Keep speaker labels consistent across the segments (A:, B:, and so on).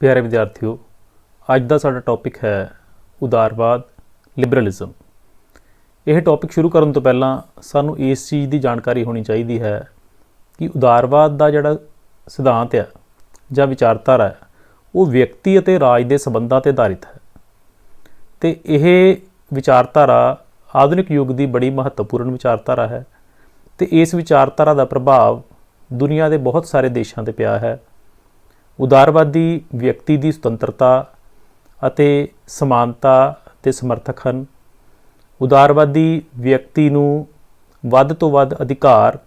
A: ਪਿਆਰੇ ਵਿਦਿਆਰਥੀਓ, ਅੱਜ ਦਾ ਸਾਡਾ ਟੌਪਿਕ ਹੈ ਉਦਾਰਵਾਦ ਲਿਬਰਲਿਜ਼ਮ ਇਹ ਟੌਪਿਕ ਸ਼ੁਰੂ ਕਰਨ ਤੋਂ ਪਹਿਲਾਂ ਸਾਨੂੰ ਇਸ ਚੀਜ਼ ਦੀ ਜਾਣਕਾਰੀ ਹੋਣੀ ਚਾਹੀਦੀ ਹੈ ਕਿ ਉਦਾਰਵਾਦ ਦਾ ਜਿਹੜਾ ਸਿਧਾਂਤ ਹੈ ਜਾਂ ਵਿਚਾਰਧਾਰਾ ਹੈ, ਉਹ ਵਿਅਕਤੀ ਅਤੇ ਰਾਜ ਦੇ ਸੰਬੰਧਾਂ ਤੇ ਆਧਾਰਿਤ ਹੈ। ਤੇ ਇਹ ਵਿਚਾਰਧਾਰਾ ਆਧੁਨਿਕ ਯੁੱਗ ਦੀ ਬੜੀ ਮਹੱਤਵਪੂਰਨ ਵਿਚਾਰਧਾਰਾ ਹੈ ਤੇ ਇਸ ਵਿਚਾਰਧਾਰਾ ਦਾ ਪ੍ਰਭਾਵ ਦੁਨੀਆ ਦੇ ਬਹੁਤ ਸਾਰੇ ਦੇਸ਼ਾਂ ਤੇ ਪਿਆ ਹੈ। ਉਦਾਰਵਾਦੀ ਵਿਅਕਤੀ ਦੀ ਸੁਤੰਤਰਤਾ ਅਤੇ ਸਮਾਨਤਾ ਦੇ ਸਮਰਥਕ ਹਨ। ਉਦਾਰਵਾਦੀ ਵਿਅਕਤੀ ਨੂੰ ਵੱਧ ਤੋਂ ਵੱਧ ਅਧਿਕਾਰ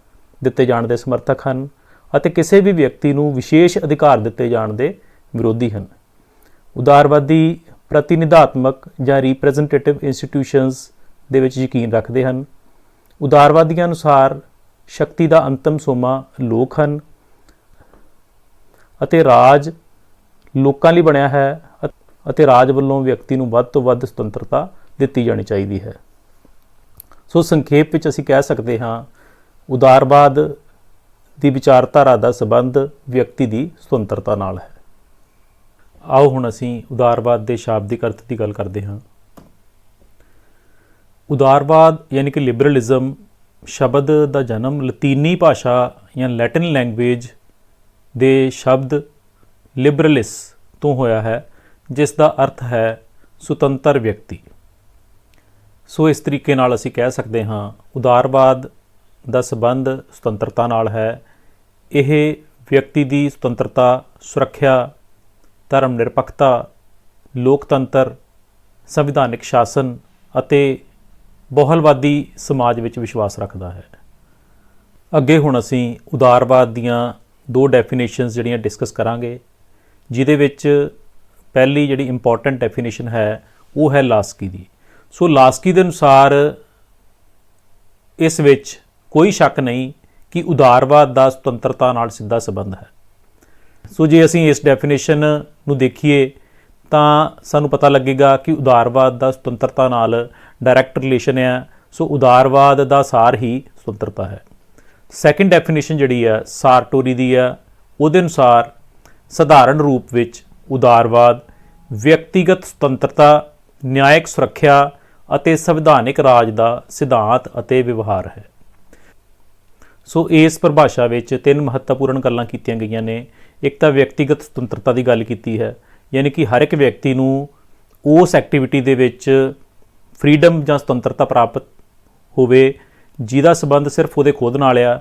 A: ਦਿੱਤੇ ਜਾਣ ਦੇ ਸਮਰਥਕ ਹਨ ਅਤੇ ਕਿਸੇ ਵੀ ਵਿਅਕਤੀ ਨੂੰ ਵਿਸ਼ੇਸ਼ ਅਧਿਕਾਰ ਦਿੱਤੇ ਜਾਣ ਦੇ ਵਿਰੋਧੀ ਹਨ। ਉਦਾਰਵਾਦੀ ਪ੍ਰਤੀਨਿਧਾਤਮਕ ਜਾਂ ਰਿਪਰੈਜ਼ੈਂਟੇਟਿਵ ਇੰਸਟੀਟਿਊਸ਼ਨਸ ਦੇ ਵਿੱਚ ਯਕੀਨ ਰੱਖਦੇ ਹਨ। ਉਦਾਰਵਾਦੀਆਂ ਅਨੁਸਾਰ ਸ਼ਕਤੀ ਦਾ ਅੰਤਮ ਸੋਮਾ ਲੋਕ ਹਨ। ਅਤੇ ਰਾਜ ਲੋਕਾਂ ਲਈ ਬਣਿਆ ਹੈ ਅਤੇ ਰਾਜ ਵੱਲੋਂ ਵਿਅਕਤੀ ਨੂੰ ਵੱਧ ਤੋਂ ਵੱਧ ਸੁਤੰਤਰਤਾ ਦਿੱਤੀ ਜਾਣੀ ਚਾਹੀਦੀ ਹੈ। ਸੋ ਸੰਖੇਪ ਵਿੱਚ ਅਸੀਂ ਕਹਿ ਸਕਦੇ ਹਾਂ, ਉਦਾਰਵਾਦ ਦੀ ਵਿਚਾਰਧਾਰਾ ਦਾ ਸੰਬੰਧ ਵਿਅਕਤੀ ਦੀ ਸੁਤੰਤਰਤਾ ਨਾਲ ਹੈ। ਆਓ ਹੁਣ ਅਸੀਂ ਉਦਾਰਵਾਦ ਦੇ ਸ਼ਾਬਦਿਕ ਅਰਥ ਦੀ ਗੱਲ ਕਰਦੇ ਹਾਂ। ਉਦਾਰਵਾਦ ਯਾਨੀ ਕਿ ਲਿਬਰਲਿਜ਼ਮ ਸ਼ਬਦ ਦਾ ਜਨਮ ਲਤੀਨੀ ਭਾਸ਼ਾ ਜਾਂ ਲੈਟਿਨ ਲੈਂਗੁਏਜ ਦੇ ਸ਼ਬਦ ਲਿਬਰਲਿਸ ਤੋਂ ਹੋਇਆ ਹੈ, ਜਿਸ ਦਾ ਅਰਥ ਹੈ ਸੁਤੰਤਰ ਵਿਅਕਤੀ। ਸੋ ਇਸ ਤਰੀਕੇ ਨਾਲ ਅਸੀਂ ਕਹਿ ਸਕਦੇ ਹਾਂ, ਉਦਾਰਵਾਦ ਦਾ ਸੰਬੰਧ ਸੁਤੰਤਰਤਾ ਨਾਲ ਹੈ। ਇਹ ਵਿਅਕਤੀ ਦੀ ਸੁਤੰਤਰਤਾ, ਸੁਰੱਖਿਆ ਧਰਮ ਨਿਰਪੱਖਤਾ ਲੋਕਤੰਤਰ, ਸੰਵਿਧਾਨਿਕ ਸ਼ਾਸਨ ਅਤੇ ਬਹੁਲਵਾਦੀ ਸਮਾਜ ਵਿੱਚ ਵਿਸ਼ਵਾਸ ਰੱਖਦਾ ਹੈ। ਅੱਗੇ ਹੁਣ ਅਸੀਂ ਉਦਾਰਵਾਦ ਦੀਆਂ ਦੋ ਡੈਫੀਨੇਸ਼ਨਸ ਜਿਹੜੀਆਂ ਡਿਸਕਸ ਕਰਾਂਗੇ, ਜਿਹਦੇ ਵਿੱਚ ਪਹਿਲੀ ਜਿਹੜੀ ਇੰਪੋਰਟੈਂਟ ਡੈਫੀਨੇਸ਼ਨ ਹੈ, ਉਹ ਹੈ ਲਾਸਕੀ ਦੀ। ਸੋ ਲਾਸਕੀ ਦੇ ਅਨੁਸਾਰ ਇਸ ਵਿੱਚ ਕੋਈ ਸ਼ੱਕ ਨਹੀਂ ਕਿ ਉਦਾਰਵਾਦ ਦਾ ਸੁਤੰਤਰਤਾ ਨਾਲ ਸਿੱਧਾ ਸੰਬੰਧ ਹੈ। ਸੋ ਜੇ ਅਸੀਂ ਇਸ ਡੈਫੀਨੇਸ਼ਨ ਨੂੰ ਦੇਖੀਏ, ਤਾਂ ਸਾਨੂੰ ਪਤਾ ਲੱਗੇਗਾ ਕਿ ਉਦਾਰਵਾਦ ਦਾ ਸੁਤੰਤਰਤਾ ਨਾਲ ਡਾਇਰੈਕਟ ਰਿਲੇਸ਼ਨ ਹੈ। ਸੋ ਉਦਾਰਵਾਦ ਦਾ ਸਾਰ ਹੀ ਸੁਤੰਤਰਤਾ ਹੈ। ਸੈਕੰਡ ਡੈਫੀਨੇਸ਼ਨ ਜਿਹੜੀ ਹੈ ਸਾਰਟੋਰੀ ਦੀ ਹੈ ਉਹਦੇ ਅਨੁਸਾਰ ਸਧਾਰਨ ਰੂਪ ਵਿੱਚ ਉਦਾਰਵਾਦ, ਵਿਅਕਤੀਗਤ ਸੁਤੰਤਰਤਾ, ਨਿਆਇਕ ਸੁਰੱਖਿਆ ਅਤੇ ਸੰਵਿਧਾਨਿਕ ਰਾਜ ਦਾ ਸਿਧਾਂਤ ਅਤੇ ਵਿਵਹਾਰ ਹੈ। ਸੋ ਇਸ ਪਰਿਭਾਸ਼ਾ ਵਿੱਚ ਤਿੰਨ ਮਹੱਤਵਪੂਰਨ ਗੱਲਾਂ ਕੀਤੀਆਂ ਗਈਆਂ ਨੇ। ਇੱਕ ਤਾਂ ਵਿਅਕਤੀਗਤ ਸੁਤੰਤਰਤਾ ਦੀ ਗੱਲ ਕੀਤੀ ਹੈ, ਯਾਨੀ ਕਿ ਹਰ ਇੱਕ ਵਿਅਕਤੀ ਨੂੰ ਉਸ ਐਕਟੀਵਿਟੀ ਦੇ ਵਿੱਚ ਫਰੀडम ਜਾਂ ਸੁਤੰਤਰਤਾ ਪ੍ਰਾਪਤ ਹੋਵੇ ਜਿਹਦਾ ਸਬੰਧ ਸਿਰਫ ਉਹਦੇ ਖੁਦ ਨਾਲ ਆ,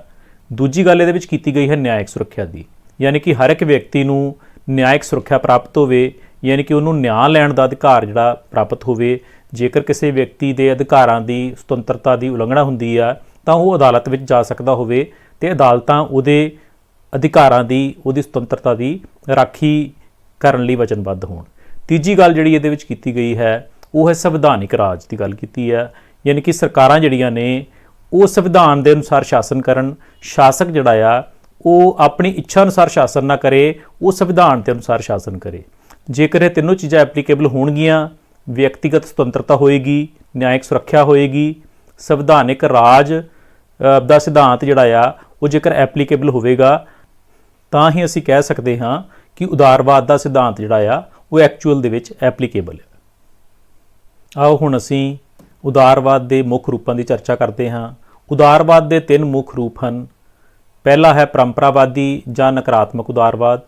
A: ਦੂਜੀ ਗੱਲ ਇਹਦੇ ਵਿੱਚ ਕੀਤੀ ਗਈ ਹੈ ਨਿਆਇਕ ਸੁਰੱਖਿਆ ਦੀ। ਯਾਨੀ ਕਿ ਹਰ ਇੱਕ ਵਿਅਕਤੀ ਨੂੰ ਨਿਆਇਕ ਸੁਰੱਖਿਆ ਪ੍ਰਾਪਤ ਹੋਵੇ, ਯਾਨੀ ਕਿ ਉਹਨੂੰ ਨਿਆਂ ਲੈਣ ਦਾ ਅਧਿਕਾਰ ਜਿਹੜਾ ਪ੍ਰਾਪਤ ਹੋਵੇ, ਜੇਕਰ ਕਿਸੇ ਵਿਅਕਤੀ ਦੇ ਅਧਿਕਾਰਾਂ ਦੀ ਸੁਤੰਤਰਤਾ ਦੀ ਉਲੰਘਣਾ ਹੁੰਦੀ ਆ, ਤਾਂ ਉਹ ਅਦਾਲਤ ਵਿੱਚ ਜਾ ਸਕਦਾ ਹੋਵੇ ਤੇ ਅਦਾਲਤਾਂ ਉਹਦੇ ਅਧਿਕਾਰਾਂ ਦੀ, ਉਹਦੀ ਸੁਤੰਤਰਤਾ ਦੀ ਰਾਖੀ ਕਰਨ ਲਈ ਵਚਨਬੱਧ ਹੋਣ। ਤੀਜੀ ਗੱਲ ਜਿਹੜੀ ਇਹਦੇ ਵਿੱਚ ਕੀਤੀ ਗਈ ਹੈ, ਉਹ ਹੈ ਸੰਵਿਧਾਨਿਕ ਰਾਜ ਦੀ ਗੱਲ ਕੀਤੀ ਹੈ। ਯਾਨੀ ਕਿ ਸਰਕਾਰਾਂ ਜਿਹੜੀਆਂ ਨੇ ਉਹ ਸੰਵਿਧਾਨ ਦੇ ਅਨੁਸਾਰ ਸ਼ਾਸਨ ਕਰਨ, ਸ਼ਾਸਕ ਜਿਹੜਾ ਆ, ਉਹ ਆਪਣੀ ਇੱਛਾ ਅਨੁਸਾਰ ਸ਼ਾਸਨ ਨਾ ਕਰੇ, ਉਹ ਸੰਵਿਧਾਨ ਦੇ ਅਨੁਸਾਰ ਸ਼ਾਸਨ ਕਰੇ। ਜੇਕਰ ਇਹ ਤਿੰਨੋਂ ਚੀਜ਼ਾਂ ਐਪਲੀਕੇਬਲ ਹੋਣਗੀਆਂ, ਵਿਅਕਤੀਗਤ ਸੁਤੰਤਰਤਾ ਹੋਏਗੀ, ਨਿਆਇਕ ਸੁਰੱਖਿਆ ਹੋਏਗੀ ਸੰਵਿਧਾਨਿਕ ਰਾਜ ਦਾ ਸਿਧਾਂਤ ਜਿਹੜਾ ਆ, ਉਹ ਜੇਕਰ ਐਪਲੀਕੇਬਲ ਹੋਵੇਗਾ, ਤਾਂ ਹੀ ਅਸੀਂ ਕਹਿ ਸਕਦੇ ਹਾਂ ਕਿ ਉਦਾਰਵਾਦ ਦਾ ਸਿਧਾਂਤ ਜਿਹੜਾ ਆ, ਉਹ ਐਕਚੁਅਲ ਦੇ ਵਿੱਚ ਐਪਲੀਕੇਬਲ ਹੈ। ਆਓ ਹੁਣ ਅਸੀਂ ਉਦਾਰਵਾਦ ਦੇ ਮੁੱਖ ਰੂਪਾਂ ਦੀ ਚਰਚਾ ਕਰਦੇ ਹਾਂ। ਉਦਾਰਵਾਦ ਦੇ ਤਿੰਨ ਮੁੱਖ ਰੂਪ ਹਨ। ਪਹਿਲਾ ਹੈ ਪਰੰਪਰਾਵਾਦੀ ਜਾਂ ਨਕਾਰਾਤਮਕ ਉਦਾਰਵਾਦ।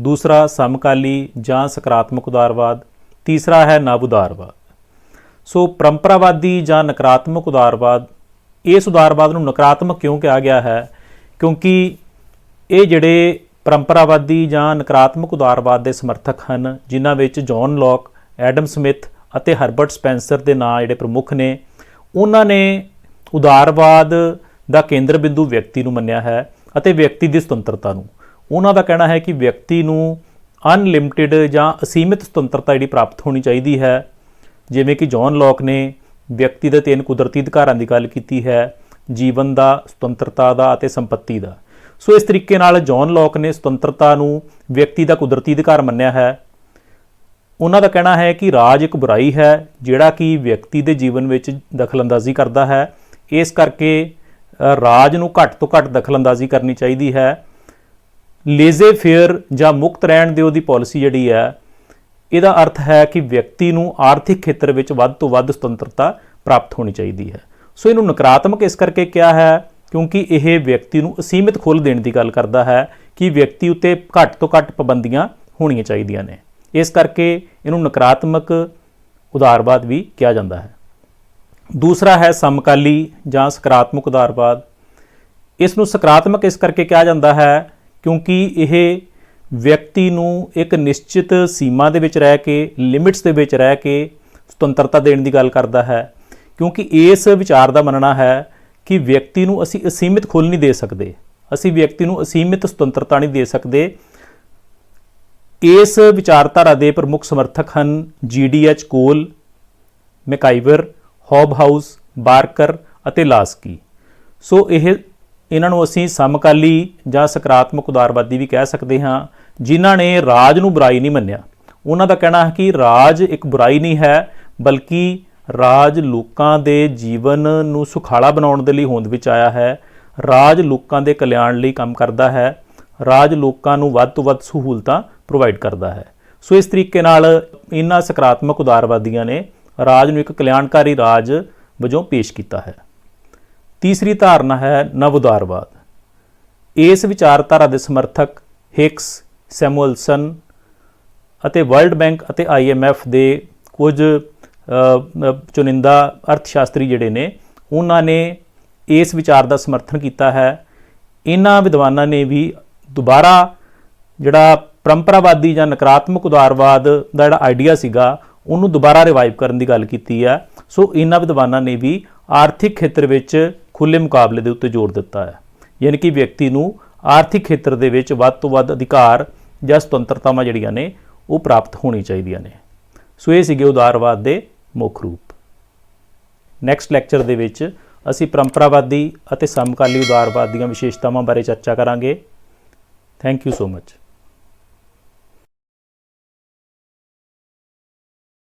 A: ਦੂਸਰਾ ਸਮਕਾਲੀ ਜਾਂ ਸਕਾਰਾਤਮਕ ਉਦਾਰਵਾਦ। ਤੀਸਰਾ ਹੈ ਨਵ ਉਦਾਰਵਾਦ। ਸੋ ਪਰੰਪਰਾਵਾਦੀ ਜਾਂ ਨਕਾਰਾਤਮਕ ਉਦਾਰਵਾਦ, ਇਸ ਉਦਾਰਵਾਦ ਨੂੰ ਨਕਾਰਾਤਮਕ ਕਿਉਂ ਕਿਹਾ ਗਿਆ ਹੈ? ਕਿਉਂਕਿ ਇਹ ਜਿਹੜੇ ਪਰੰਪਰਾਵਾਦੀ ਜਾਂ ਨਕਾਰਾਤਮਕ ਉਦਾਰਵਾਦ ਦੇ ਸਮਰਥਕ ਹਨ, ਜਿਨ੍ਹਾਂ ਵਿੱਚ ਜੌਨ ਲੌਕ, ਐਡਮ ਸਮਿਥ ਅਤੇ ਹਰਬਰਟ ਸਪੈਂਸਰ ਦੇ ਨਾਂ ਜਿਹੜੇ ਪ੍ਰਮੁੱਖ ਨੇ, ਉਹਨਾਂ ਨੇ ਉਦਾਰਵਾਦ ਦਾ ਕੇਂਦਰ ਬਿੰਦੂ ਵਿਅਕਤੀ ਨੂੰ ਮੰਨਿਆ ਹੈ ਅਤੇ ਵਿਅਕਤੀ ਦੀ ਸੁਤੰਤਰਤਾ ਨੂੰ। ਉਹਨਾਂ ਦਾ ਕਹਿਣਾ ਹੈ ਕਿ ਵਿਅਕਤੀ ਨੂੰ ਅਨਲਿਮਿਟਿਡ ਜਾਂ ਅਸੀਮਿਤ ਸੁਤੰਤਰਤਾ ਜਿਹੜੀ ਪ੍ਰਾਪਤ ਹੋਣੀ ਚਾਹੀਦੀ ਹੈ, ਜਿਵੇਂ ਕਿ ਜੌਨ ਲੌਕ ਨੇ ਵਿਅਕਤੀ ਦੇ ਤਿੰਨ ਕੁਦਰਤੀ ਅਧਿਕਾਰਾਂ ਦੀ ਗੱਲ ਕੀਤੀ ਹੈ, ਜੀਵਨ ਦਾ, ਸੁਤੰਤਰਤਾ ਦਾ ਅਤੇ ਸੰਪਤੀ ਦਾ। ਸੋ ਇਸ ਤਰੀਕੇ ਨਾਲ ਜੌਨ ਲੌਕ ਨੇ ਸੁਤੰਤਰਤਾ ਨੂੰ ਵਿਅਕਤੀ ਦਾ ਕੁਦਰਤੀ ਅਧਿਕਾਰ ਮੰਨਿਆ ਹੈ। ਉਹਨਾਂ ਦਾ ਕਹਿਣਾ ਹੈ ਕਿ ਰਾਜ ਇੱਕ ਬੁਰਾਈ ਹੈ, ਜਿਹੜਾ ਕਿ ਵਿਅਕਤੀ ਦੇ ਜੀਵਨ ਵਿੱਚ ਦਖਲਅੰਦਾਜ਼ੀ ਕਰਦਾ ਹੈ ਇਸ ਕਰਕੇ ਰਾਜ ਨੂੰ ਘੱਟ ਤੋਂ ਘੱਟ ਦਖਲਅੰਦਾਜ਼ੀ ਕਰਨੀ ਚਾਹੀਦੀ ਹੈ। ਲੇਜ਼ੇ ਫੇਅਰ ਜਾਂ ਮੁਕਤ ਰਹਿਣ ਦਿਓ ਦੀ ਪਾਲਿਸੀ ਜਿਹੜੀ ਹੈ, ਇਹਦਾ ਅਰਥ ਹੈ ਕਿ ਵਿਅਕਤੀ ਨੂੰ ਆਰਥਿਕ ਖੇਤਰ ਵਿੱਚ ਵੱਧ ਤੋਂ ਵੱਧ ਸੁਤੰਤਰਤਾ ਪ੍ਰਾਪਤ ਹੋਣੀ ਚਾਹੀਦੀ ਹੈ। ਸੋ ਇਹਨੂੰ ਨਕਾਰਾਤਮਕ ਇਸ ਕਰਕੇ ਕਿਹਾ ਹੈ ਕਿਉਂਕਿ ਇਹ ਵਿਅਕਤੀ ਨੂੰ ਅਸੀਮਿਤ ਖੁੱਲ੍ਹ ਦੇਣ ਦੀ ਗੱਲ ਕਰਦਾ ਹੈ ਕਿ ਵਿਅਕਤੀ ਉੱਤੇ ਘੱਟ ਤੋਂ ਘੱਟ ਪਾਬੰਦੀਆਂ ਹੋਣੀਆਂ ਚਾਹੀਦੀਆਂ ਨੇ। ਇਸ ਕਰਕੇ ਇਹਨੂੰ ਨਕਾਰਾਤਮਕ ਉਦਾਰਵਾਦ ਵੀ ਕਿਹਾ ਜਾਂਦਾ ਹੈ। ਦੂਸਰਾ ਹੈ ਸਮਕਾਲੀ ਜਾਂ ਸਕਾਰਾਤਮਕ ਉਦਾਰਵਾਦ। ਇਸ ਨੂੰ ਸਕਾਰਾਤਮਕ ਇਸ ਕਰਕੇ ਕਿਹਾ ਜਾਂਦਾ ਹੈ ਕਿਉਂਕਿ ਇਹ ਵਿਅਕਤੀ ਨੂੰ ਇੱਕ ਨਿਸ਼ਚਿਤ ਸੀਮਾ ਦੇ ਵਿੱਚ ਰਹਿ ਕੇ, ਲਿਮਿਟਸ ਦੇ ਵਿੱਚ ਰਹਿ ਕੇ ਸੁਤੰਤਰਤਾ ਦੇਣ ਦੀ ਗੱਲ ਕਰਦਾ ਹੈ। ਕਿਉਂਕਿ ਇਸ ਵਿਚਾਰ ਦਾ ਮੰਨਣਾ ਹੈ ਕਿ ਵਿਅਕਤੀ ਨੂੰ ਅਸੀਂ ਅਸੀਮਿਤ ਖੁੱਲ੍ਹ ਨਹੀਂ ਦੇ ਸਕਦੇ। ਅਸੀਂ ਵਿਅਕਤੀ ਨੂੰ ਅਸੀਮਿਤ ਸੁਤੰਤਰਤਾ ਨਹੀਂ ਦੇ ਸਕਦੇ। ਇਸ ਵਿਚਾਰਧਾਰਾ ਦੇ ਪ੍ਰਮੁੱਖ ਸਮਰਥਕ ਹਨ ਜੀਡੀਐਚ ਕੋਲ, ਮੈਕਾਈਵਰ ਹੌਬ ਹਾਊਸ, ਬਾਰਕਰ ਅਤੇ ਲਾਸਕੀ। ਸੋ ਇਹ ਇਹਨਾਂ ਨੂੰ ਅਸੀਂ ਸਮਕਾਲੀ ਜਾਂ ਸਕਾਰਾਤਮਕ ਉਦਾਰਵਾਦੀ ਵੀ ਕਹਿ ਸਕਦੇ ਹਾਂ, ਜਿਨ੍ਹਾਂ ਨੇ ਰਾਜ ਨੂੰ ਬੁਰਾਈ ਨਹੀਂ ਮੰਨਿਆ। ਉਹਨਾਂ ਦਾ ਕਹਿਣਾ ਹੈ ਕਿ ਰਾਜ ਇੱਕ ਬੁਰਾਈ ਨਹੀਂ ਹੈ, ਬਲਕਿ ਰਾਜ ਲੋਕਾਂ ਦੇ ਜੀਵਨ ਨੂੰ ਸੁਖਾਲਾ ਬਣਾਉਣ ਦੇ ਲਈ ਹੋਂਦ ਵਿੱਚ ਆਇਆ ਹੈ। ਰਾਜ ਲੋਕਾਂ ਦੇ ਕਲਿਆਣ ਲਈ ਕੰਮ ਕਰਦਾ ਹੈ। ਰਾਜ ਲੋਕਾਂ ਨੂੰ ਵੱਧ ਤੋਂ ਵੱਧ ਸਹੂਲਤਾਂ ਪ੍ਰੋਵਾਈਡ ਕਰਦਾ ਹੈ। ਸੋ ਇਸ ਤਰੀਕੇ ਨਾਲ ਇਹਨਾਂ ਸਕਾਰਾਤਮਕ ਉਦਾਰਵਾਦੀਆਂ ਨੇ ਰਾਜ ਨੂੰ ਇੱਕ ਕਲਿਆਣਕਾਰੀ ਰਾਜ ਵਜੋਂ ਪੇਸ਼ ਕੀਤਾ ਹੈ। ਤੀਸਰੀ ਧਾਰਨਾ ਹੈ ਨਵ ਉਦਾਰਵਾਦ ਇਸ ਵਿਚਾਰਧਾਰਾ ਦੇ ਸਮਰਥਕ ਹਿਕਸ ਸੈਮੂਅਲਸਨ ਅਤੇ ਵਰਲਡ ਬੈਂਕ ਅਤੇ ਆਈਐਮਐਫ ਦੇ ਕੁਝ ਚੁਨਿੰਦਾ ਅਰਥਸ਼ਾਸਤਰੀ ਜਿਹੜੇ ਨੇ, ਉਹਨਾਂ ਨੇ ਇਸ ਵਿਚਾਰ ਦਾ ਸਮਰਥਨ ਕੀਤਾ ਹੈ। ਇਹਨਾਂ ਵਿਦਵਾਨਾਂ ਨੇ ਵੀ ਦੁਬਾਰਾ ਜਿਹੜਾ ਪਰੰਪਰਾਵਾਦੀ ਜਾਂ ਨਕਾਰਾਤਮਕ ਉਦਾਰਵਾਦ ਦਾ ਜਿਹੜਾ ਆਈਡੀਆ ਸੀਗਾ ਉਹਨੂੰ ਦੁਬਾਰਾ ਰਿਵਾਈਵ ਕਰਨ ਦੀ ਗੱਲ ਕੀਤੀ ਆ। ਸੋ ਇਹਨਾਂ ਵਿਦਵਾਨਾਂ ਨੇ ਵੀ ਆਰਥਿਕ ਖੇਤਰ ਵਿੱਚ ਖੁੱਲੇ ਮੁਕਾਬਲੇ ਦੇ ਉੱਤੇ ਜ਼ੋਰ ਦਿੱਤਾ ਹੈ। ਯਾਨੀ ਕਿ ਵਿਅਕਤੀ ਨੂੰ ਆਰਥਿਕ ਖੇਤਰ ਦੇ ਵਿੱਚ ਵੱਧ ਤੋਂ ਵੱਧ ਅਧਿਕਾਰ ਜਾਂ ਸੁਤੰਤਰਤਾਵਾਂ ਜਿਹੜੀਆਂ ਨੇ, ਉਹ ਪ੍ਰਾਪਤ ਹੋਣੀ ਚਾਹੀਦੀਆਂ ਨੇ। ਸੋ ਇਹ ਸੀਗੇ ਉਦਾਰਵਾਦ ਦੇ ਮੁੱਖ ਰੂਪ। ਨੈਕਸਟ ਲੈਕਚਰ ਦੇ ਵਿੱਚ ਅਸੀਂ ਪਰੰਪਰਾਵਾਦੀ ਅਤੇ ਸਮਕਾਲੀ ਉਦਾਰਵਾਦ ਦੀਆਂ ਵਿਸ਼ੇਸ਼ਤਾਵਾਂ ਬਾਰੇ ਚਰਚਾ ਕਰਾਂਗੇ। Thank you so much